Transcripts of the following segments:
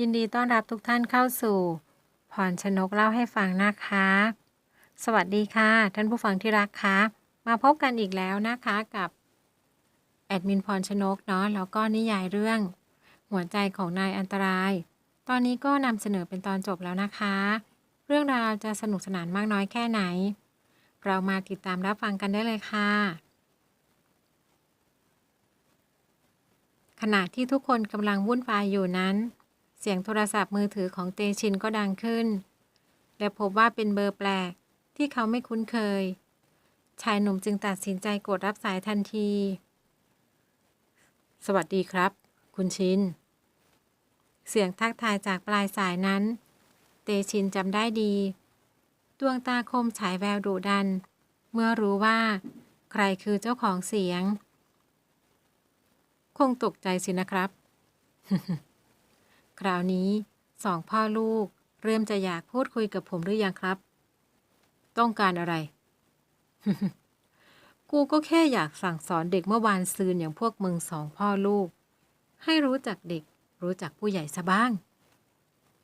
ยินดีต้อนรับทุกท่านเข้าสู่พรชนกเล่าให้ฟังนะคะ สวัสดีค่ะ ท่านผู้ฟังที่รักคะมาพบกันอีกแล้วนะคะกับแอดมินพรชนกเนาะแล้วก็นิยายเรื่อง หัวใจของนายอันตราย ตอนนี้ก็นำเสนอเป็นตอนจบแล้วนะคะ เรื่องราวจะสนุกสนานมากน้อยแค่ไหน เรามาติดตามรับฟังกันได้เลยค่ะขณะที่ทุกคนกำลังวุ่นวายอยู่นั้น สียงโทรศัพท์มือถือของเตชินก็ดังขึ้น และพบว่าเป็นเบอร์แปลกที่เขาไม่คุ้นเคย ชายหนุ่มจึงตัดสินใจกดรับสายทันที สวัสดีครับ คุณชิน เสียงทักทายจากปลายสายนั้น เตชินจำได้ดี ดวงตาคมฉายแววดุดัน เมื่อรู้ว่า ใครคือเจ้าของเสียง คงตกใจสินะครับ คราวนี้สองพ่อลูกเริ่มจะอยากพูดคุยกับผมหรือยังครับ ต้องการอะไร กูก็แค่อยากสั่งสอนเด็กเมื่อวานซืนอย่างพวกมึงสองพ่อลูก ให้รู้จักเด็ก รู้จักผู้ใหญ่ซะบ้าง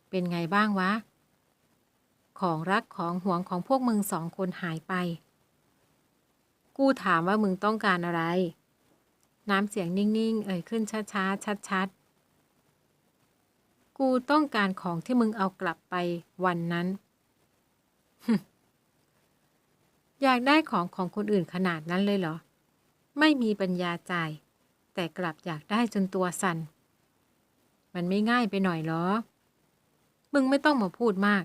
เป็นไงบ้างวะ ของรักของห่วงของพวกมึงสองคนหายไป กูถามว่ามึงต้องการอะไร น้ำเสียงนิ่ง ๆ เอ่ยขึ้นช้า ๆ ชัด ๆ กูต้องการของที่มึงเอากลับไปวันนั้น อยากได้ของของคนอื่นขนาดนั้นเลยเหรอ ไม่มีปัญญาจ่าย แต่กลับอยากได้จนตัวสัน่น มันไม่ง่ายไปหน่อยเหรอ มึงไม่ต้องมาพูดมาก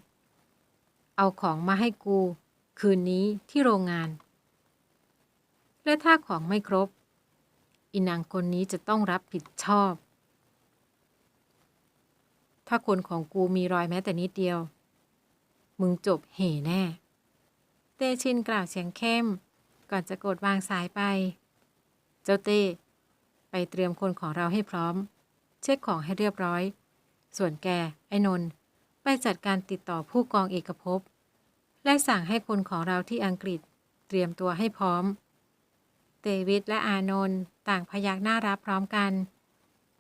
เอาของมาให้กู คืนนี้ที่โรงงาน และถ้าของไม่ครบอีนางคนนี้จะต้องรับผิดชอบ ถ้าคนของกูมีรอยแม้แต่นิดเดียว มึงจบเหแน่ เตชินกล่าวเสียงเข้ม ก่อนจะกดวางสายไป เจ้าเต้ไปเตรียมคนของเราให้พร้อม เช็คของให้เรียบร้อย ส่วนแก ไอ้นนท์ไปจัดการติดต่อผู้กองเอกภพ และสั่งให้คนของเราที่อังกฤษเตรียมตัวให้พร้อม เตวิทและอานนท์ต่างพยักหน้ารับพร้อมกัน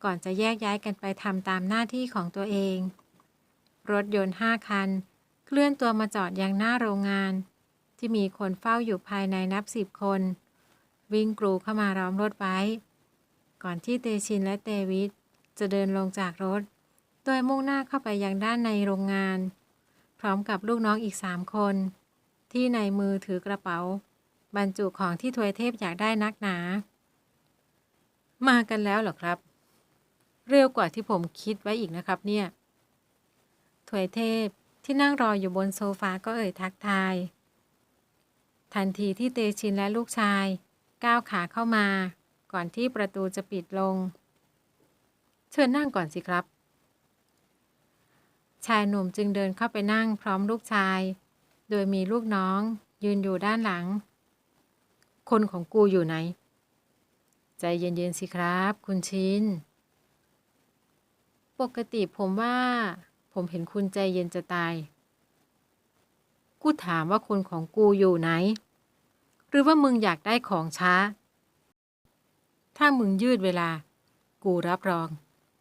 ก่อนจะแยกย้ายกันไปทำตามหน้าที่ของตัวเอง รถยนต์ห้าคัน เคลื่อนตัวมาจอดยังหน้าโรงงาน ที่มีคนเฝ้าอยู่ภายในนับสิบคน วิ่งกรูเข้ามาล้อมรถไว้ ก่อนที่เตชินและเตวิทจะเดินลงจากรถ โดยมุ่งหน้าเข้าไปยังด้านในโรงงาน พร้อมกับลูกน้องอีกสามคน ที่ในมือถือกระเป๋า บรรจุของที่ทวยเทพอยากได้นักหนา มากันแล้วเหรอครับ เร็วกว่าที่ผมคิดไว้อีกนะครับเนี่ยถวยเทพที่นั่งรออยู่บนโซฟาก็เอ่ยทักทาย ทันทีที่เตชินและลูกชาย ก้าวขาเข้ามา ก่อนที่ประตูจะปิดลง เชิญนั่งก่อนสิครับ ชายหนุ่มจึงเดินเข้าไปนั่งพร้อมลูกชาย โดยมีลูกน้องยืนอยู่ด้านหลัง คนของกูอยู่ไหน ใจเย็นๆสิครับ คุณชิน ปกติผมว่า ผมเห็นคุณใจเย็นจะตาย กูถามว่าคนของกูอยู่ไหน หรือว่ามึงอยากได้ของช้า ถ้ามึงยืดเวลา กูรับรอง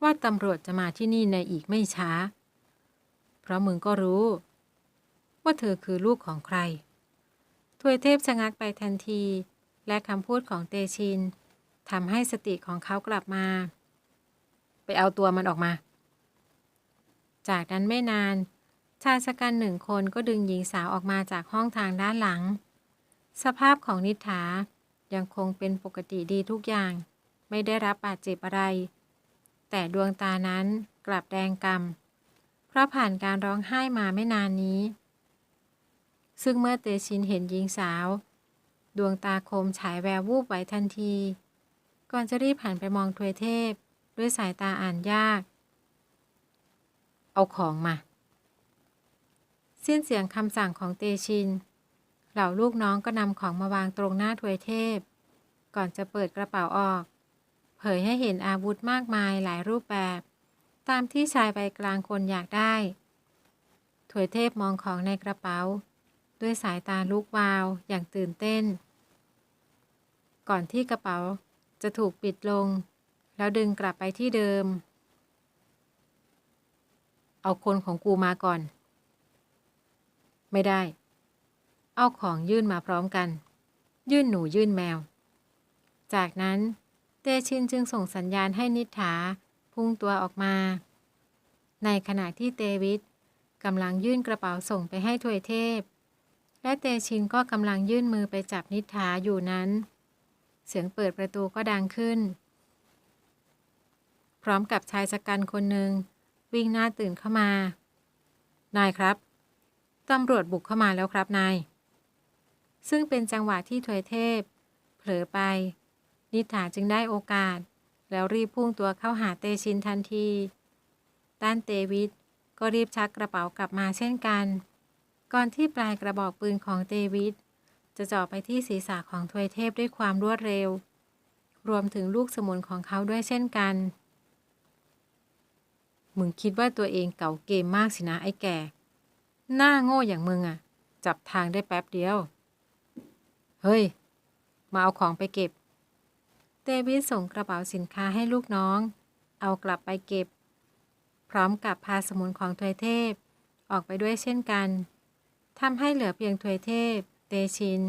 ว่าตำรวจจะมาที่นี่ในอีกไม่ช้า เพราะมึงก็รู้ ว่าเธอคือลูกของใคร ทวยเทพชะงักไปทันที และคำพูดของเตชินทำให้สติของเขากลับมา ไปเอาตัวมันออกมา จากนั้นไม่นาน ชายชะกันหนึ่งคนก็ดึงหญิงสาวออกมาจากห้องทางด้านหลัง สภาพของนิฐายังคงเป็นปกติดีทุกอย่าง ไม่ได้รับบาดเจ็บอะไร แต่ดวงตานั้นกลับแดงกำเพราะผ่านการร้องไห้มาไม่นานนี้ ซึ่งเมื่อเตชินเห็นหญิงสาว ดวงตาคมฉายแวววูบไหวทันที ก่อนจะรีบหันไปมองทวยเทพ ด้วยสายตาอ่านยาก เอาของมา สิ้นเสียงคำสั่งของเตชิน เหล่าลูกน้องก็นำของมาวางตรงหน้าทวยเทพ ก่อนจะเปิดกระเป๋าออก เผยให้เห็นอาวุธมากมายหลายรูปแบบ ตามที่ชายใบกลางคนอยากได้ถวยเทพมองของในกระเป๋า ด้วยสายตาลุกวาวอย่างตื่นเต้น ก่อนที่กระเป๋าจะถูกปิดลง แล้วดึงกลับไปที่เดิม เอาคนของกูมาก่อน ไม่ได้ เอาของยื่นมาพร้อมกัน ยื่นหนูยื่นแมว จากนั้นเตชินจึงส่งสัญญาณให้นิฐาพุ่งตัวออกมา ในขณะที่เตวิทกำลังยื่นกระเป๋าส่งไปให้ทวยเทพ และเตชินก็กำลังยื่นมือไปจับนิฐาอยู่นั้น เสียงเปิดประตูก็ดังขึ้น พร้อมกับชายชะกันคนหนึ่ง วิ่งหน้าตื่นเข้ามา นายครับ ตำรวจบุกเข้ามาแล้วครับนาย ซึ่งเป็นจังหวะที่ถวยเทพ เผลอไป นิถาจึงได้โอกาส แล้วรีบพุ่งตัวเข้าหาเตชินทันทีด้านเตวิทก็รีบชักกระเป๋ากลับมาเช่นกัน ก่อนที่ปลายกระบอกปืนของเตวิทจะเจ่อไปที่ศีรษะของถวยเทพด้วยความรวดเร็ว รวมถึงลูกสมุนของเขาด้วยเช่นกัน มึงคิดว่าตัวเองเก่าเกมมากสินะไอ้แก่ หน้าโง่อย่างมึงอะจับทางได้แป๊บเดียว เฮ้ย มาเอาของไปเก็บเตวิดส่งกระเป๋าสินค้าให้ลูกน้อง เอากลับไปเก็บ พร้อมกับพาสมุนของทวยเทพ ออกไปด้วยเช่นกันทำให้เหลือเพียงทวยเทพ เตชิน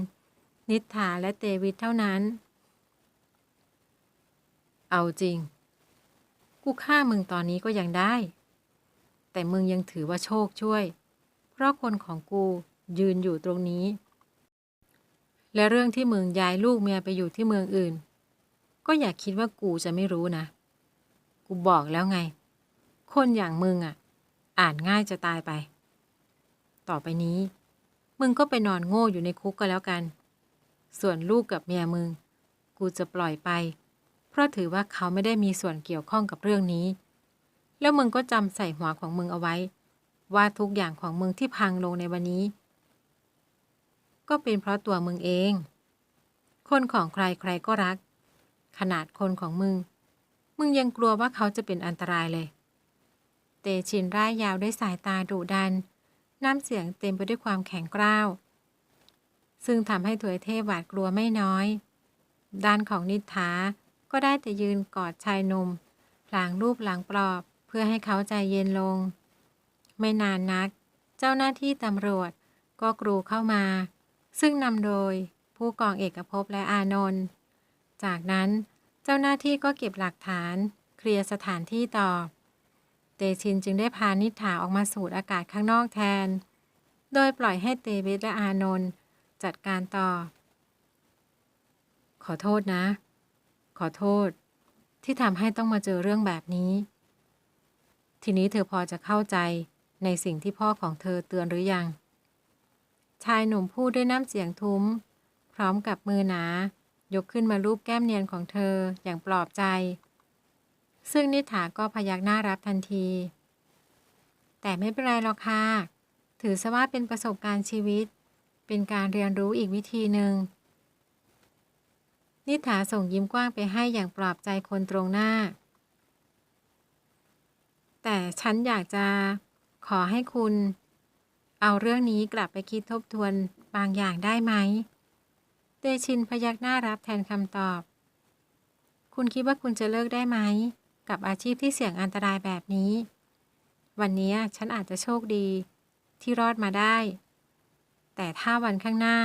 นิฐาและเตวิดเท่านั้น เอาจริง กูฆ่ามึงตอนนี้ก็ยังได้ แต่มึงยังถือว่าโชคช่วย เพราะคนของกูยืนอยู่ตรงนี้ และเรื่องที่มึงย้ายลูกเมียไปอยู่ที่เมืองอื่น ก็อย่าคิดว่ากูจะไม่รู้นะ กูบอกแล้วไง คนอย่างมึงอะ อ่านง่ายจะตายไป ต่อไปนี้ มึงก็ไปนอนโง่อยู่ในคุกก็แล้วกัน ส่วนลูกกับเมียมึง กูจะปล่อยไป ราะถือว่าเขาไม่ได้มีส่วนเกี่ยวข้องกับเรื่องนี้ แล้วมึงก็จำใส่หัวของมึงเอาไว้ ว่าทุกอย่างของมึงที่พังลงในวันนี้ ก็เป็นเพราะตัวมึงเอง คนของใครใครก็รัก ขนาดคนของมึง มึงยังกลัวว่าเขาจะเป็นอันตรายเลย เตชินร่ายยาวด้วยสายตาดุดัน น้ำเสียงเต็มไปด้วยความแข็งกร้าว ซึ่งทำให้ถวยเทพหวาดกลัวไม่น้อย ด้านของนิทา ก็ได้แต่ยืนกอดชายหนุ่มพลางรูปหลังปลอบเพื่อให้เขาใจเย็นลง ไม่นานนัก เจ้าหน้าที่ตำรวจก็กรูเข้ามา ซึ่งนำโดยผู้กองเอกภพและอานนท์จากนั้นเจ้าหน้าที่ก็เก็บหลักฐาน เคลียร์สถานที่ต่อ เตชินจึงได้พานิษฐาออกมาสูดอากาศข้างนอกแทน โดยปล่อยให้เตวิทและอานนท์จัดการต่อ ขอโทษนะ ขอโทษ ที่ทำให้ต้องมาเจอเรื่องแบบนี้ ทีนี้เธอพอจะเข้าใจในสิ่งที่พ่อของเธอเตือนหรือยัง ชายหนุ่มพูดด้วยน้ำเสียงทุ้ม พร้อมกับมือหนา ยกขึ้นมารูปแก้มเนียนของเธออย่างปลอบใจ ซึ่งนิถาก็พยักหน้ารับทันที แต่ไม่เป็นไรหรอกค่ะ ถือซะว่าเป็นประสบการณ์ชีวิต เป็นการเรียนรู้อีกวิธีหนึ่ง นิถาส่งยิ้มกว้างไปให้อย่างปลอบใจคนตรงหน้า แต่ฉันอยากจะขอให้คุณ เอาเรื่องนี้กลับไปคิดทบทวนบางอย่างได้ไหม เตชินพยักหน้ารับแทนคำตอบ คุณคิดว่าคุณจะเลิกได้ไหม กับอาชีพที่เสี่ยงอันตรายแบบนี้ วันนี้ฉันอาจจะโชคดี ที่รอดมาได้ แต่ถ้าวันข้างหน้า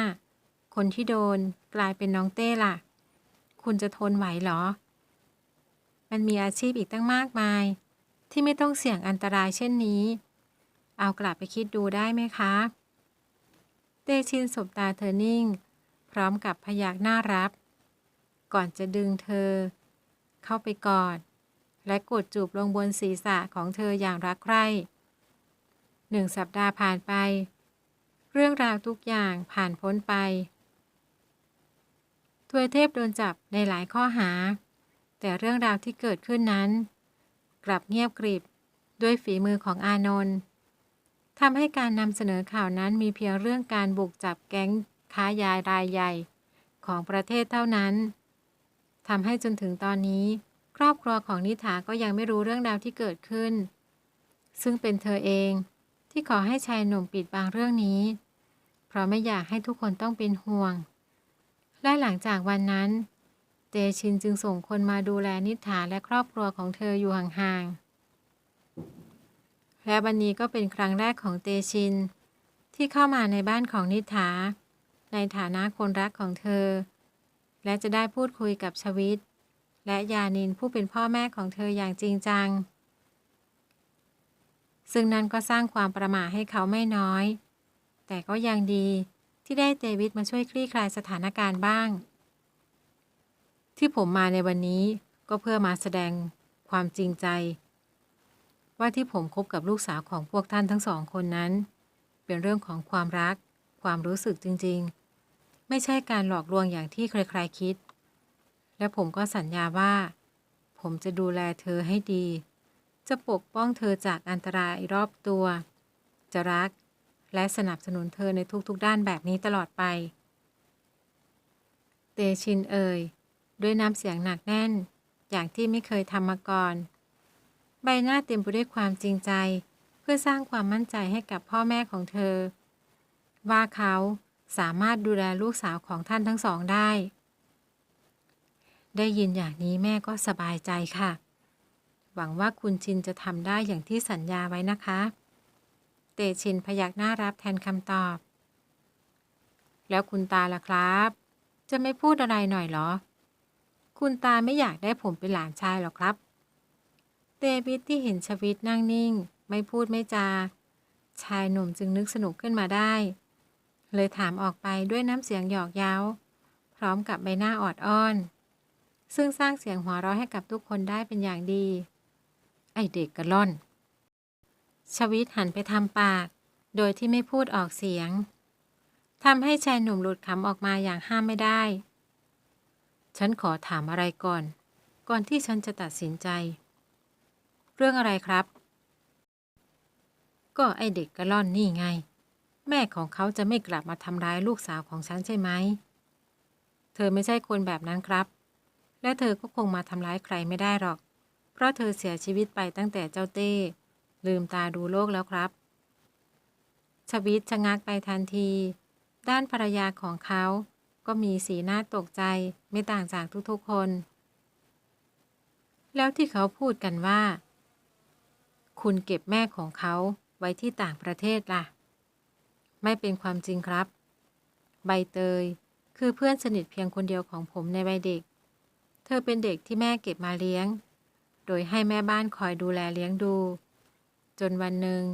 คนที่โดนกลายเป็นน้องเต้ล่ะ คุณจะทนไหวเหรอ มันมีอาชีพอีกตั้งมากมาย ที่ไม่ต้องเสี่ยงอันตรายเช่นนี้ เอากลับไปคิดดูได้ไหมคะ เตชินสบตาเธอนิ่ง พร้อมกับพยักหน้ารับ ก่อนจะดึงเธอ เข้าไปกอด และกดจูบลงบนศีรษะของเธออย่างรักใคร่หนึ่งสัปดาห์ผ่านไป เรื่องราวทุกอย่างผ่านพ้นไป ทวยเทพโดนจับในหลายข้อหา แต่เรื่องราวที่เกิดขึ้นนั้น กลับเงียบกริบด้วยฝีมือของอานนท์ทำให้การนำเสนอข่าวนั้นมีเพียงเรื่องการบุกจับแก๊งค้ายารายใหญ่ ของประเทศเท่านั้นทำให้จนถึงตอนนี้ ครอบครัวของนิถาก็ยังไม่รู้เรื่องราวที่เกิดขึ้น ซึ่งเป็นเธอเองที่ขอให้ชายหนุ่มปิดบังเรื่องนี้ เพราะไม่อยากให้ทุกคนต้องเป็นห่วง และหลังจากวันนั้น เตชินจึงส่งคนมาดูแลนิถาและครอบครัวของเธออยู่ห่างๆ และวันนี้ก็เป็นครั้งแรกของเตชิน ที่เข้ามาในบ้านของนิถาในฐานะคนรักของเธอ และจะได้พูดคุยกับชวิต และยานินผู้เป็นพ่อแม่ของเธออย่างจริงจัง ซึ่งนั่นก็สร้างความประหม่าให้เขาไม่น้อย แต่ก็ยังดี ที่ได้เดวิดมาช่วยคลี่คลายสถานการณ์บ้าง ที่ผมมาในวันนี้ก็เพื่อมาแสดงความจริงใจ ว่าที่ผมคบกับลูกสาวของพวกท่านทั้งสองคนนั้น เป็นเรื่องของความรัก ความรู้สึกจริง ๆ ไม่ใช่การหลอกลวงอย่างที่ใครๆคิด และผมก็สัญญาว่า ผมจะดูแลเธอให้ดี จะปกป้องเธอจากอันตรายรอบตัว จะรัก และสนับสนุนเธอในทุกๆด้านแบบนี้ตลอดไป เตชินเอ่ย ด้วยน้ำเสียงหนักแน่น อย่างที่ไม่เคยทำมาก่อน ใบหน้าเต็มไปด้วยความจริงใจ เพื่อสร้างความมั่นใจให้กับพ่อแม่ของเธอ ว่าเขาสามารถดูแลลูกสาวของท่านทั้งสองได้ ได้ยินอย่างนี้แม่ก็สบายใจค่ะ หวังว่าคุณชินจะทำได้อย่างที่สัญญาไว้นะคะ เตชินพยักหน้ารับแทนคำตอบ แล้วคุณตาล่ะครับ จะไม่พูดอะไรหน่อยเหรอ คุณตาไม่อยากได้ผมเป็นหลานชายหรอครับ เดวิดที่เห็นชวิตนั่งนิ่ง ไม่พูดไม่จา ชายหนุ่มจึงนึกสนุกขึ้นมาได้ เลยถามออกไปด้วยน้ำเสียงหยอกเย้า พร้อมกับใบหน้าออดอ้อน ซึ่งสร้างเสียงหัวเราะให้กับทุกคนได้เป็นอย่างดี ไอเด็กกระล่อน ชวิตหันไปทำปาก โดยที่ไม่พูดออกเสียงทำให้ชายหนุ่มหลุดคำออกมาอย่างห้ามไม่ได้ ฉันขอถามอะไรก่อน ก่อนที่ฉันจะตัดสินใจ เรื่องอะไรครับ ก็ไอเด็กกระล่อนนี่ไง แม่ของเขาจะไม่กลับมาทำร้ายลูกสาวของฉันใช่ไหม เธอไม่ใช่คนแบบนั้นครับ และเธอก็คงมาทำร้ายใครไม่ได้หรอก เพราะเธอเสียชีวิตไปตั้งแต่เจ้าเต้ ลืมตาดูโลกแล้วครับ ชวิตชะงักไปทันที ด้านภรรยาของเขา ก็มีสีหน้าตกใจไม่ต่างจากทุกๆคน แล้วที่เขาพูดกันว่า คุณเก็บแม่ของเขาไว้ที่ต่างประเทศล่ะ ไม่เป็นความจริงครับ ใบเตย คือเพื่อนสนิทเพียงคนเดียวของผมในวัยเด็ก เธอเป็นเด็กที่แม่เก็บมาเลี้ยง โดยให้แม่บ้านคอยดูแลเลี้ยงดู จนวันหนึ่ง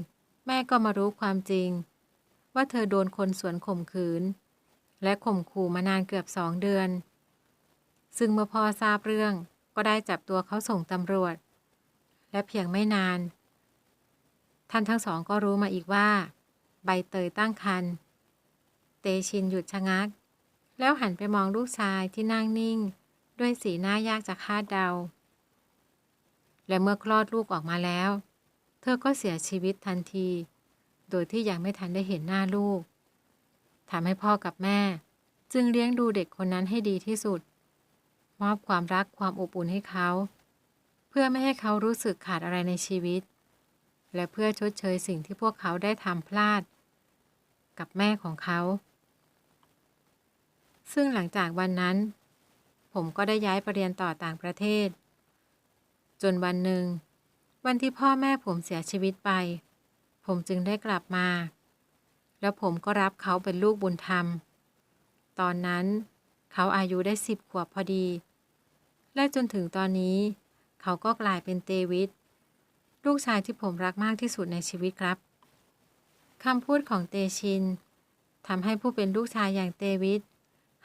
แม่ก็มารู้ความจริง ว่าเธอโดนคนสวนข่มขืน และข่มขู่มานานเกือบสองเดือน ซึ่งเมื่อพ่อทราบเรื่องก็ได้จับตัวเขาส่งตำรวจ และเพียงไม่นาน ท่านทั้งสองก็รู้มาอีกว่า ใบเตยตั้งครรภ์เตชินหยุดชะงัก แล้วหันไปมองลูกชายที่นั่งนิ่ง ด้วยสีหน้ายากจะคาดเดา และเมื่อคลอดลูกออกมาแล้ว ธอก็เสียชีวิตทันที โดยที่ยังไม่ทันได้เห็นหน้าลูก ทำให้พ่อกับแม่ จึงเลี้ยงดูเด็กคนนั้นให้ดีที่สุด มอบความรักความอบอุ่นให้เขา เพื่อไม่ให้เขารู้สึกขาดอะไรในชีวิต และเพื่อชดเชยสิ่งที่พวกเขาได้ทำพลาด กับแม่ของเขา ซึ่งหลังจากวันนั้น ผมก็ได้ย้ายไปเรียนต่อต่างประเทศ จนวันหนึ่ง วันที่พ่อแม่ผมเสียชีวิตไป ผมจึงได้กลับมา แล้วผมก็รับเขาเป็นลูกบุญธรรม ตอนนั้นเขาอายุได้สิบขวบพอดี และจนถึงตอนนี้ เขาก็กลายเป็นเตวิดลูกชายที่ผมรักมากที่สุดในชีวิตครับคำพูดของเตชินทำให้ผู้เป็นลูกชายอย่างเตวิด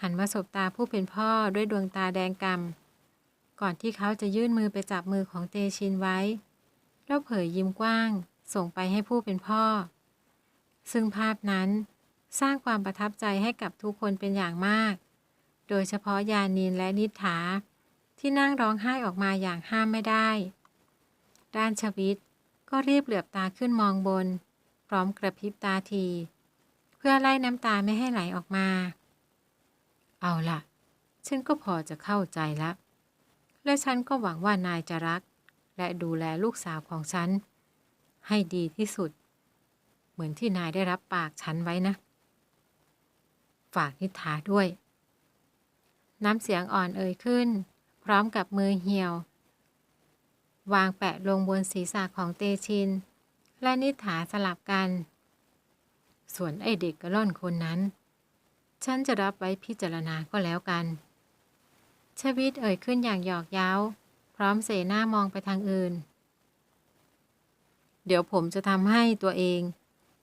หันมาสบตาผู้เป็นพ่อด้วยดวงตาแดงกำ่ำก่อนที่เขาจะยื่นมือไปจับมือของเตชินไว้ แล้วเผยยิ้มกว้าง ส่งไปให้ผู้เป็นพ่อ ซึ่งภาพนั้นสร้างความประทับใจให้กับทุกคนเป็นอย่างมาก โดยเฉพาะยานินและนิถาที่นั่งร้องไห้ออกมาอย่างห้ามไม่ได้ ด้านชวิตก็รีบเหลือบตาขึ้นมองบน พร้อมกระพริบตาที เพื่อไล่น้ำตาไม่ให้ไหลออกมา เอาล่ะ ฉันก็พอจะเข้าใจแล้วและฉันก็หวังว่านายจะรัก และดูแลลูกสาวของฉัน ให้ดีที่สุด เหมือนที่นายได้รับปากฉันไว้นะ ฝากนิทาด้วย น้ำเสียงอ่อนเอ่ยขึ้น พร้อมกับมือเหี่ยว วางแปะลงบนศีรษะของเตชิน และนิษฐาสลับกัน ส่วนไอเด็กกระล่อนคนนั้น ฉันจะรับไว้พิจารณาก็แล้วกัน ชวิตเอ่ยขึ้นอย่างหยอกเย้า พร้อมเสหน้ามองไปทางอื่น เดี๋ยวผมจะทำให้ตัวเอง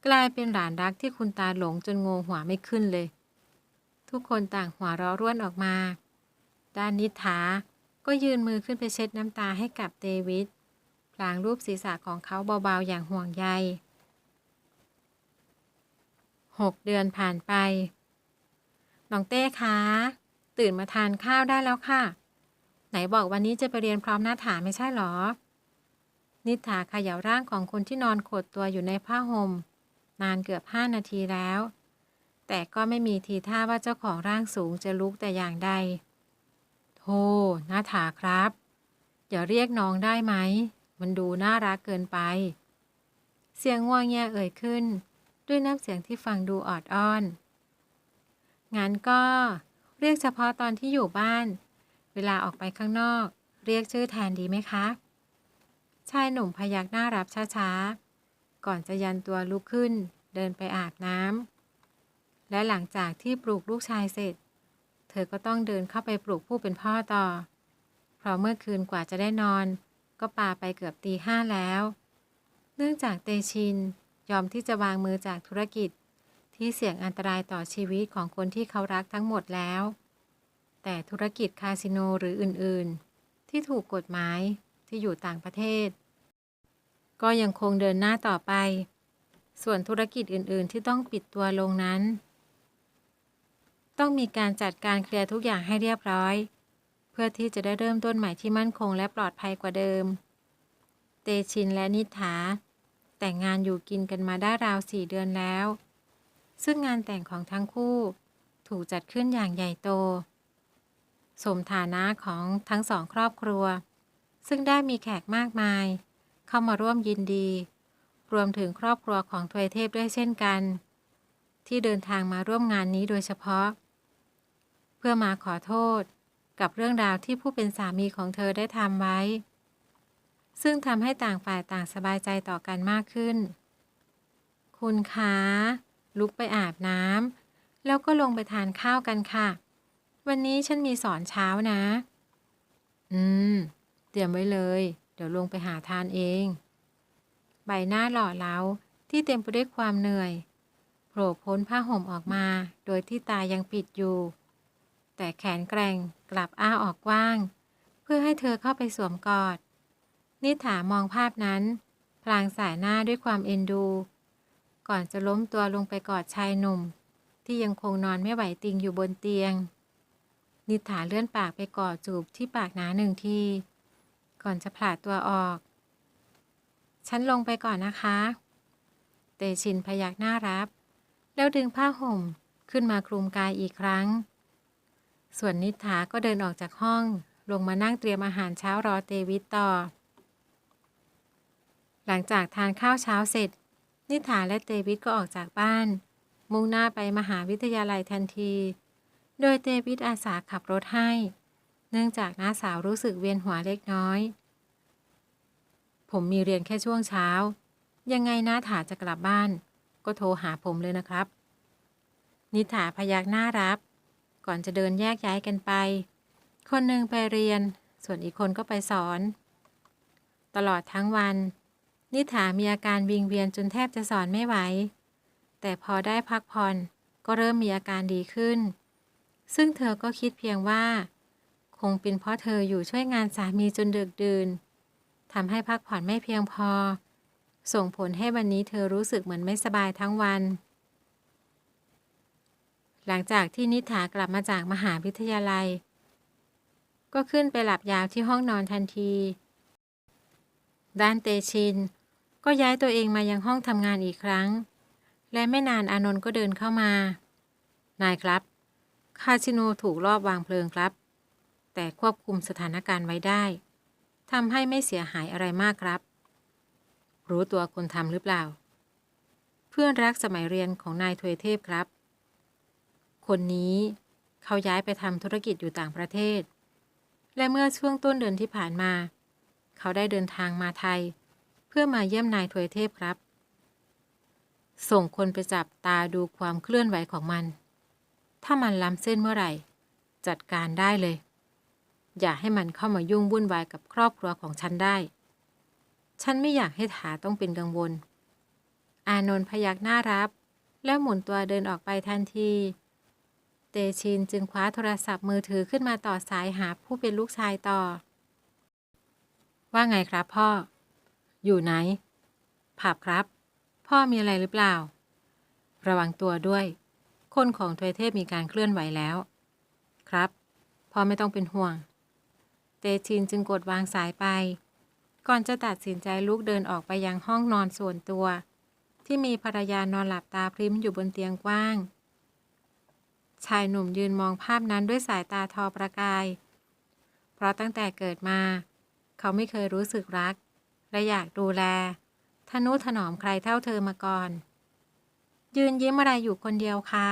กลายเป็นหลานรักที่คุณตาหลงจนงงหัวไม่ขึ้นเลย ทุกคนต่างหัวเราะร่วนออกมา ด้านนิษฐาก็ยืนมือขึ้นไปเช็ดน้ำตาให้กับเดวิดพลางรูปศีรษะของเขาเบาๆอย่างห่วงใยหกเดือนผ่านไป น้องเต้คะ ตื่นมาทานข้าวได้แล้วค่ะ ไหนบอกวันนี้จะไปเรียนพร้อมหน้าถาไม่ใช่หรอ นิษฐาขย่าร่างของคนที่นอนขดตัวอยู่ในผ้าห่มนานเกือบห้านาทีแล้ว แต่ก็ไม่มีทีท่าว่าเจ้าของร่างสูงจะลุกแต่อย่างใดโธ่หน้าถาครับอย่าเรียกน้องได้ไหม มันดูน่ารักเกินไป เสียงง่วงแงเอ่ยขึ้น ด้วยน้ำเสียงที่ฟังดูออดอ้อน งั้นก็เรียกเฉพาะตอนที่อยู่บ้าน เวลาออกไปข้างนอก เรียกชื่อแทนดีไหมคะ ชายหนุ่มพยักหน้ารับช้าๆ ก่อนจะยันตัวลุกขึ้น เดินไปอาบน้ำ และหลังจากที่ปลูกลูกชายเสร็จ เธอก็ต้องเดินเข้าไปปลูกผู้เป็นพ่อต่อ เพราะเมื่อคืนกว่าจะได้นอน ก็ปาไปเกือบตีห้าแล้ว เนื่องจากเตชินยอมที่จะวางมือจากธุรกิจที่เสี่ยงอันตรายต่อชีวิตของคนที่เขารักทั้งหมดแล้ว แต่ธุรกิจคาสิโนหรืออื่นๆ ที่ถูกกฎหมายที่อยู่ต่างประเทศ ก็ยังคงเดินหน้าต่อไป ส่วนธุรกิจอื่นๆ ที่ต้องปิดตัวลงนั้น ต้องมีการจัดการเคลียร์ทุกอย่างให้เรียบร้อย เพื่อที่จะได้เริ่มต้นใหม่ที่มั่นคงและปลอดภัยกว่าเดิม เตชินและนิธาแต่งงานอยู่กินกันมาได้ราวสี่เดือนแล้ว ซึ่งงานแต่งของทั้งคู่ถูกจัดขึ้นอย่างใหญ่โต สมฐานะของทั้งสองครอบครัว ซึ่งได้มีแขกมากมาย เข้ามาร่วมยินดี รวมถึงครอบครัวของทวยเทพด้วยเช่นกัน ที่เดินทางมาร่วมงานนี้โดยเฉพาะ เพื่อมาขอโทษกับเรื่องราวที่ผู้เป็นสามีของเธอได้ทำไว้ ซึ่งทำให้ต่างฝ่ายต่างสบายใจต่อกันมากขึ้น คุณคะลุกไปอาบน้ำแล้วก็ลงไปทานข้าวกันค่ะ วันนี้ฉันมีสอนเช้านะ อืม เตรียมไว้เลย เดี๋ยวลงไปหาทานเอง ใบหน้าหล่อเหลาที่เต็มไปด้วยความเหนื่อยโผล่พ้นผ้าห่มออกมา โดยที่ตายังปิดอยู่ แต่แขนแกร่งกลับอ้าออกกว้าง เพื่อให้เธอเข้าไปสวมกอด นิถามองภาพนั้น พลางสายหน้าด้วยความเอ็นดู ก่อนจะล้มตัวลงไปกอดชายหนุ่ม ที่ยังคงนอนไม่ไหวติงอยู่บนเตียง นิถาเลื่อนปากไปกอดจูบที่ปากหนาหนึ่งที ก่อนจะผลาดตัวออก ฉันลงไปก่อนนะคะ เตชินพยักหน้ารับ แล้วดึงผ้าห่มขึ้นมาคลุมกายอีกครั้ง ส่วนนิถาก็เดินออกจากห้อง ลงมานั่งเตรียมอาหารเช้ารอเตวิตต่อ หลังจากทานข้าวเช้าเสร็จ นิถาและเตวิตก็ออกจากบ้าน มุ่งหน้าไปมหาวิทยาลัยทันที โดยเตวิตอาสาขับรถให้ เนื่องจากน้าสาวรู้สึกเวียนหัวเล็กน้อย ผมมีเรียนแค่ช่วงเช้า ยังไงน้าถาจะกลับบ้าน ก็โทรหาผมเลยนะครับ นิถาพยักหน้ารับ ก่อนจะเดินแยกย้ายกันไป คนหนึ่งไปเรียน ส่วนอีกคนก็ไปสอน ตลอดทั้งวัน นิถามีอาการวิงเวียนจนแทบจะสอนไม่ไหว แต่พอได้พักผ่อนก็เริ่มมีอาการดีขึ้น ซึ่งเธอก็คิดเพียงว่า คงเป็นเพราะเธออยู่ช่วยงานสามีจนดึกดื่นทำให้พักผ่อนไม่เพียงพอ ส่งผลให้วันนี้เธอรู้สึกเหมือนไม่สบายทั้งวัน หลังจากที่นิถากลับมาจากมหาวิทยาลัย ก็ขึ้นไปหลับยาวที่ห้องนอนทันที ด้านเตชิน ก็ย้ายตัวเองมายังห้องทำงานอีกครั้ง และไม่นานอานนท์ก็เดินเข้ามา นายครับ คาสิโนถูกรอบวางเพลิงครับ แต่ควบคุมสถานการณ์ไว้ได้ทำให้ไม่เสียหายอะไรมากครับ รู้ตัวคนทำหรือเปล่า เพื่อนรักสมัยเรียนของนายทวยเทพครับ คนนี้เขาย้ายไปทำธุรกิจอยู่ต่างประเทศ และเมื่อช่วงต้นเดือนที่ผ่านมา เขาได้เดินทางมาไทย เพื่อมาเยี่ยมนายทวยเทพครับ ส่งคนไปจับตาดูความเคลื่อนไหวของมัน ถ้ามันล้ำเส้นเมื่อไหร่ จัดการได้เลย อย่าให้มันเข้ามายุ่งวุ่นวายกับครอบครัวของฉันได้ ฉันไม่อยากให้ถาต้องเป็นกังวล อานนท์พยักหน้ารับ แล้วหมุนตัวเดินออกไปทันที เตชินจึงคว้าโทรศัพท์มือถือขึ้นมาต่อสายหาผู้เป็นลูกชายต่อ ว่าไงครับพ่อ อยู่ไหน ผับครับ พ่อมีอะไรหรือเปล่า ระวังตัวด้วย คนของทวยเทพมีการเคลื่อนไหวแล้ว ครับพ่อไม่ต้องเป็นห่วง เตชินจึงกดวางสายไป ก่อนจะตัดสินใจลุกเดินออกไปยังห้องนอนส่วนตัว ที่มีภรรยานอนหลับตาพริ้มอยู่บนเตียงกว้าง ชายหนุ่มยืนมองภาพนั้นด้วยสายตาทอประกาย เพราะตั้งแต่เกิดมา เขาไม่เคยรู้สึกรัก และอยากดูแลทนุถนอมใครเท่าเธอมาก่อน ยืนยิ้มอะไรอยู่คนเดียวคะ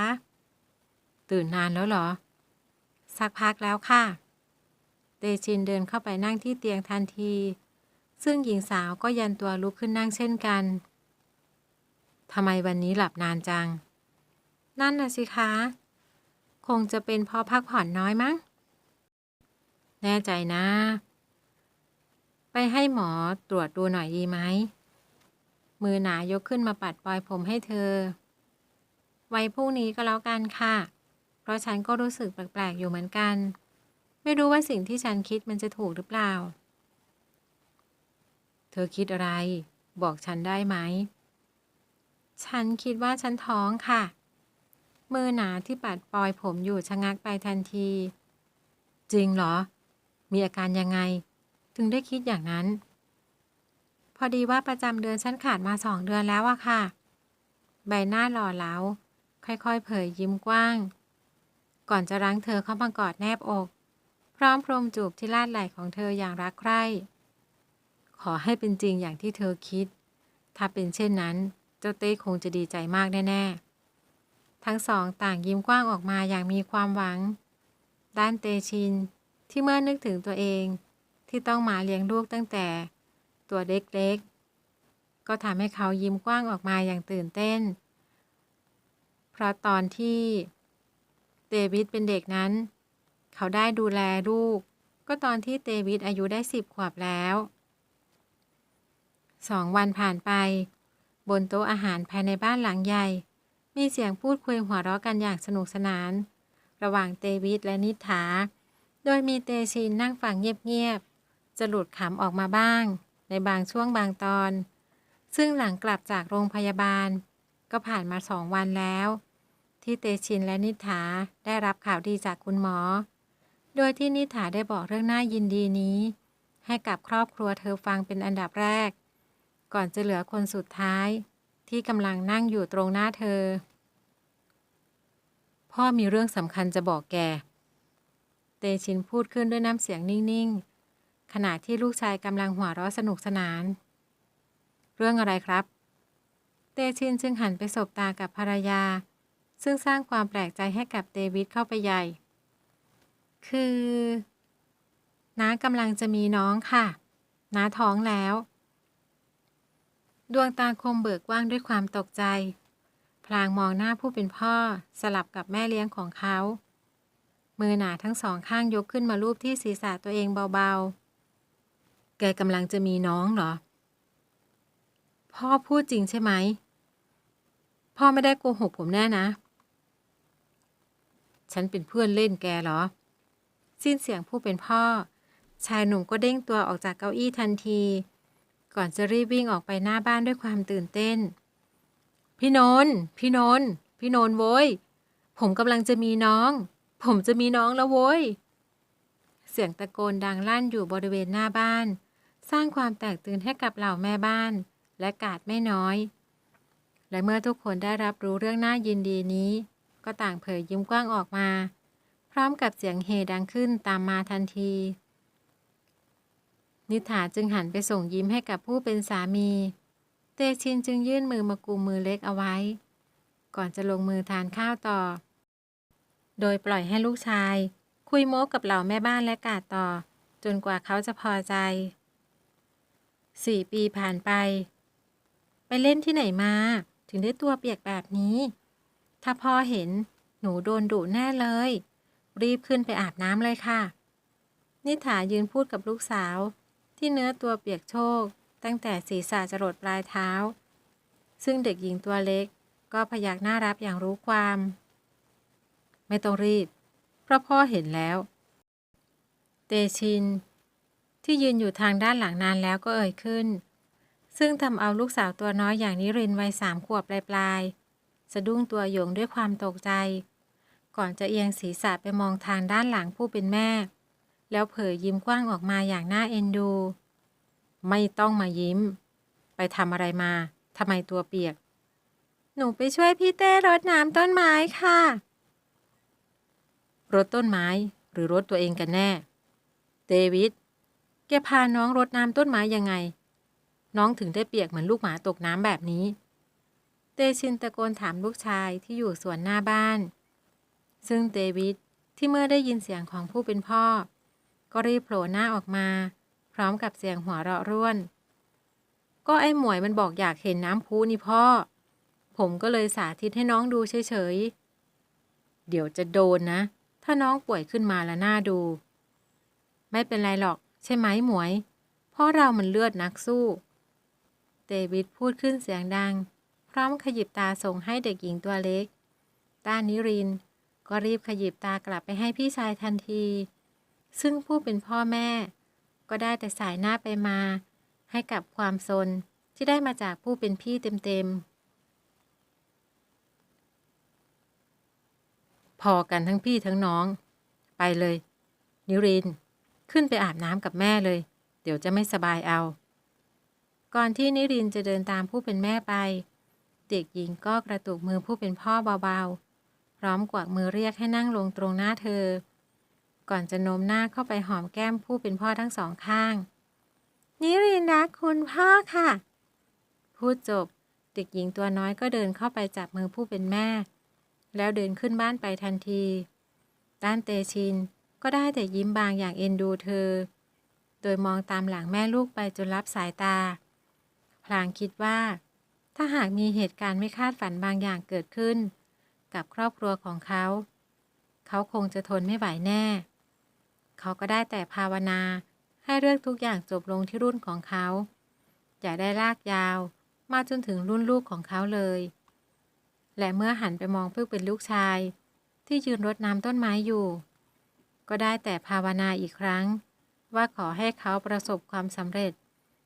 ตื่นนานแล้วเหรอ สักพักแล้วค่ะ เตชินเดินเข้าไปนั่งที่เตียงทันที ซึ่งหญิงสาวก็ยันตัวลุกขึ้นนั่งเช่นกันทำไมวันนี้หลับนานจัง นั่นน่ะสิคะ คงจะเป็นเพราะพักผ่อนน้อยมั้ง แน่ใจนะ ไปให้หมอตรวจดูหน่อยดีไหมมือหนายกขึ้นมาปัดปลอยผมให้เธอ ไว้พรุ่งนี้ก็แล้วกันค่ะ เพราะฉันก็รู้สึกแปลกๆอยู่เหมือนกัน ไม่รู้ว่าสิ่งที่ฉันคิดมันจะถูกหรือเปล่า เธอคิดอะไร บอกฉันได้ไหม ฉันคิดว่าฉันท้องค่ะ มือหนาที่ปัดปลอยผมอยู่ชะงักไปทันที จริงเหรอ มีอาการยังไง ถึงได้คิดอย่างนั้น พอดีว่าประจำเดือนฉันขาดมาสองเดือนแล้วอะค่ะ ใบหน้าหล่อเหลา ค่อยๆ เผยยิ้มกว้าง ก่อนจะรั้งเธอเข้ามากอดแนบอก พร้อมพรมจูบที่ลาดไหล่ของเธออย่างรักใคร่ขอให้เป็นจริงอย่างที่เธอคิด ถ้าเป็นเช่นนั้น เจ้าเต้คงจะดีใจมากแน่ๆ ทั้งสองต่างยิ้มกว้างออกมาอย่างมีความหวัง ด้านเตชินที่เมื่อนึกถึงตัวเองที่ต้องมาเลี้ยงลูกตั้งแต่ ตัวเล็กๆ ก็ทำให้เขายิ้มกว้างออกมาอย่างตื่นเต้น เพราะตอนที่เตวิดเป็นเด็กนั้น เขาได้ดูแลลูก ก็ตอนที่เตวิดอายุได้สิบขวบแล้วสองวันผ่านไป บนโต๊ะอาหารภายในบ้านหลังใหญ่ มีเสียงพูดคุยหัวเราะกันอย่างสนุกสนาน ระหว่างเตวิดและนิธาโดยมีเตชินนั่งฟังเงียบๆจะหลุดขำออกมาบ้าง ในบางช่วงบางตอน ซึ่งหลังกลับจากโรงพยาบาล ก็ผ่านมาสองวันแล้ว ที่เตชินและนิธาได้รับข่าวดีจากคุณหมอ โดยที่นิธาได้บอกเรื่องน่ายินดีนี้ ให้กับครอบครัวเธอฟังเป็นอันดับแรก ก่อนจะเหลือคนสุดท้าย ที่กำลังนั่งอยู่ตรงหน้าเธอ พ่อมีเรื่องสำคัญจะบอกแก เตชินพูดขึ้นด้วยน้ำเสียงนิ่งๆ ขณะที่ลูกชายกำลังหัวเราะสนุกสนาน เรื่องอะไรครับ เตชินจึงหันไปสบตากับภรรยา ซึ่งสร้างความแปลกใจให้กับเดวิดเข้าไปใหญ่ คือน้ากำลังจะมีน้องค่ะ น้าท้องแล้ว ดวงตาคมเบิกกว้างด้วยความตกใจ พลางมองหน้าผู้เป็นพ่อสลับกับแม่เลี้ยงของเขา มือหนาทั้งสองข้างยกขึ้นมาลูบที่ศีรษะตัวเองเบาๆ แกกำลังจะมีน้องเหรอ พ่อพูดจริงใช่ไหม พ่อไม่ได้โกหกผมแน่นะ ฉันเป็นเพื่อนเล่นแกเหรอ สิ้นเสียงผู้เป็นพ่อ ชายหนุ่มก็เด้งตัวออกจากเก้าอี้ทันที ก่อนจะรีบวิ่งออกไปหน้าบ้านด้วยความตื่นเต้น พี่นนท์พี่นนท์พี่นนท์โว้ย ผมกำลังจะมีน้อง ผมจะมีน้องแล้วโว้ย เสียงตะโกนดังลั่นอยู่บริเวณหน้าบ้าน สร้างความแตกตื่นให้กับเหล่าแม่บ้าน และกาดไม่น้อย และเมื่อทุกคนได้รับรู้เรื่องน่ายินดีนี้ ก็ต่างเผยยิ้มกว้างออกมา พร้อมกับเสียงเฮดังขึ้นตามมาทันที นิถาจึงหันไปส่งยิ้มให้กับผู้เป็นสามี เตชินจึงยื่นมือมากุมมือเล็กเอาไว้ ก่อนจะลงมือทานข้าวต่อ โดยปล่อยให้ลูกชาย คุยโม้กับเหล่าแม่บ้านและกาดต่อ จนกว่าเขาจะพอใจสี่ปีผ่านไป ไปเล่นที่ไหนมา ถึงได้ตัวเปียกแบบนี้ ถ้าพ่อเห็นหนูโดนดุแน่เลย รีบขึ้นไปอาบน้ำเลยค่ะ นิถายืนพูดกับลูกสาว ที่เนื้อตัวเปียกโชก ตั้งแต่ศีรษะจรดปลายเท้า ซึ่งเด็กหญิงตัวเล็ก ก็พยักหน้ารับอย่างรู้ความ ไม่ต้องรีบ เพราะพ่อเห็นแล้ว เตชิน ที่ยืนอยู่ทางด้านหลังนานแล้วก็เอ่ยขึ้น ซึ่งทำเอาลูกสาวตัวน้อยอย่างนิรินวัยสามขวบปลายๆ สะดุ้งตัวโยงด้วยความตกใจ ก่อนจะเอียงศีรษะไปมองทางด้านหลังผู้เป็นแม่ แล้วเผยยิ้มกว้างออกมาอย่างน่าเอ็นดู ไม่ต้องมายิ้ม ไปทำอะไรมาทำไมตัวเปียก หนูไปช่วยพี่เต้รดน้ำต้นไม้ค่ะ รดต้นไม้หรือรดตัวเองกันแน่ เดวิด แกพาน้องรดน้ำต้นไม้ยังไง น้องถึงได้เปียกเหมือนลูกหมาตกน้ำแบบนี้ เตชินตะโกนถามลูกชายที่อยู่สวนหน้าบ้าน ซึ่งเดวิดที่เมื่อได้ยินเสียงของผู้เป็นพ่อ ก็รีบโผล่หน้าออกมา พร้อมกับเสียงหัวเราะร่วน ก็ไอ้หมวยมันบอกอยากเห็นน้ำพุนี่พ่อ ผมก็เลยสาธิตให้น้องดูเฉยๆ เดี๋ยวจะโดนนะ ถ้าน้องป่วยขึ้นมาแล้วน่าดู ไม่เป็นไรหรอก ใช่ไหมหมวยพราะเรามันเลือดนักสู้ เดวิดพูดขึ้นเสียงดัง ร้อมขยิบตาส่งให้เด็กหญิงตัวเล็ก ต้านิริน ก็รีบขยิบตากลับไปให้พี่ชายทันที ซึ่งผู้เป็นพ่อแม่ ก็ได้แต่สายหน้าไปมา ให้กับความสนที่ได้มาจากผู้เป็นพี่เต็มๆ พอกันทั้งพี่ทั้งน้อง ไปเลย นิริน ขึ้นไปอาบน้ำกับแม่เลย เดี๋ยวจะไม่สบายเอา ก่อนที่นิรินจะเดินตามผู้เป็นแม่ไป เด็กหญิงก็กระตุกมือผู้เป็นพ่อเบาๆ พร้อมกวักมือเรียกให้นั่งลงตรงหน้าเธอ ก่อนจะโน้มหน้าเข้าไปหอมแก้มผู้เป็นพ่อทั้งสองข้าง นิรินทร์รักคุณพ่อค่ะ พูดจบ เด็กหญิงตัวน้อยก็เดินเข้าไปจับมือผู้เป็นแม่ แล้วเดินขึ้นบ้านไปทันที ด้านเตชินก็ได้แต่ยิ้มบางอย่างเอ็นดูเธอ โดยมองตามหลังแม่ลูกไปจนรับสายตา พลางคิดว่า ถ้าหากมีเหตุการณ์ไม่คาดฝันบางอย่างเกิดขึ้น กับครอบครัวของเขา เขาคงจะทนไม่ไหวแน่ เขาก็ได้แต่ภาวนาให้เรื่องทุกอย่างจบลงที่รุ่นของเขา อย่าได้ลากยาว มาจนถึงรุ่นลูกของเขาเลย และเมื่อหันไปมองเพื่อเป็นลูกชาย ที่ยืนรดน้ำต้นไม้อยู่ ก็ได้แต่ภาวนาอีกครั้ง ว่าขอให้เขาประสบความสำเร็จ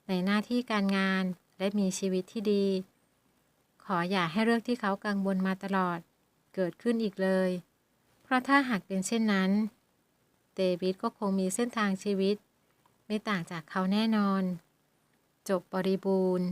ในหน้าที่การงานและมีชีวิตที่ดี ขออย่าให้เรื่องที่เขากังวลมาตลอด เกิดขึ้นอีกเลย เพราะถ้าหากเป็นเช่นนั้น เดวิดก็คงมีเส้นทางชีวิต ไม่ต่างจากเขาแน่นอน จบบริบูรณ์